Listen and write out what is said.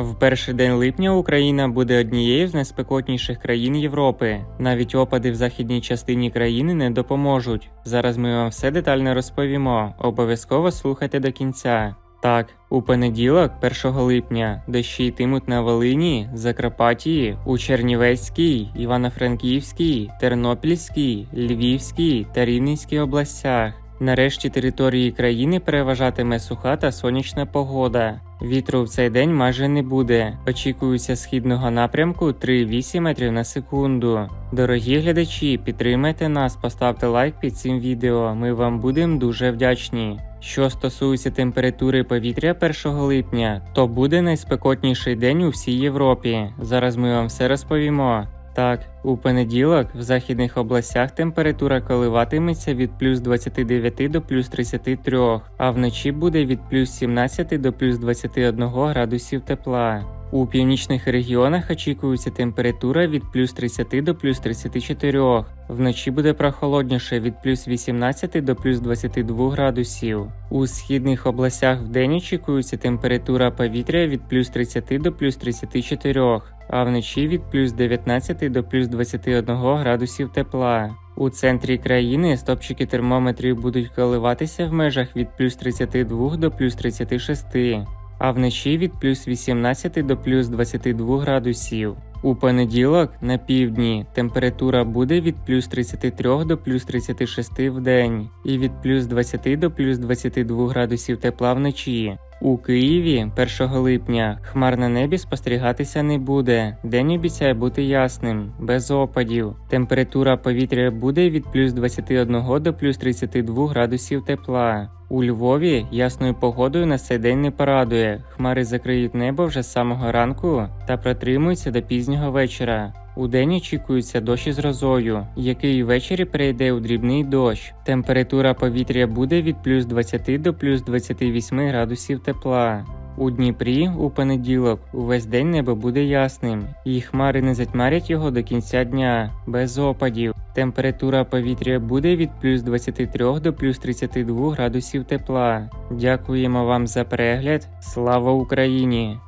В перший день липня Україна буде однією з найспекотніших країн Європи. Навіть опади в західній частині країни не допоможуть. Зараз ми вам все детально розповімо. Обов'язково слухайте до кінця. Так, у понеділок, 1 липня, дощі йтимуть на Волині, Закарпатії, у Чернівецькій, Івано-Франківській, Тернопільській, Львівській та Рівненській областях. Нарешті території країни переважатиме суха та сонячна погода. Вітру в цей день майже не буде. Очікується східного напрямку 3,8 метрів на секунду. Дорогі глядачі, підтримайте нас, поставте лайк під цим відео. Ми вам будемо дуже вдячні. Що стосується температури повітря 1 липня, то буде найспекотніший день у всій Європі. Зараз ми вам все розповімо. Так, у понеділок в західних областях температура коливатиметься від плюс 29 до плюс 33, а вночі буде від плюс 17 до плюс 21 градусів тепла. У північних регіонах очікується температура від плюс 30 до плюс 34. Вночі буде прохолодніше від плюс 18 до плюс 22 градусів. У східних областях вдень очікується температура повітря від плюс 30 до плюс 34, а вночі від плюс 19 до плюс 21 градусів тепла. У центрі країни стопчики термометрів будуть коливатися в межах від плюс 32 до плюс 36, а вночі від плюс 18 до плюс 22 градусів. У понеділок на півдні температура буде від плюс 33 до плюс 36 в день і від плюс 20 до плюс 22 градусів тепла вночі. У Києві 1 липня хмар на небі спостерігатися не буде. День обіцяє бути ясним, без опадів. Температура повітря буде від плюс 21 до плюс 32 градусів тепла. У Львові ясною погодою на цей день не порадує. Хмари закриють небо вже з самого ранку та протримуються до пізнього вечора. У день очікується дощ із грозою, який ввечері перейде у дрібний дощ. Температура повітря буде від плюс 20 до плюс 28 градусів тепла. У Дніпрі у понеділок увесь день небо буде ясним, і хмари не затьмарять його до кінця дня, без опадів. Температура повітря буде від плюс 23 до плюс 32 градусів тепла. Дякуємо вам за перегляд. Слава Україні!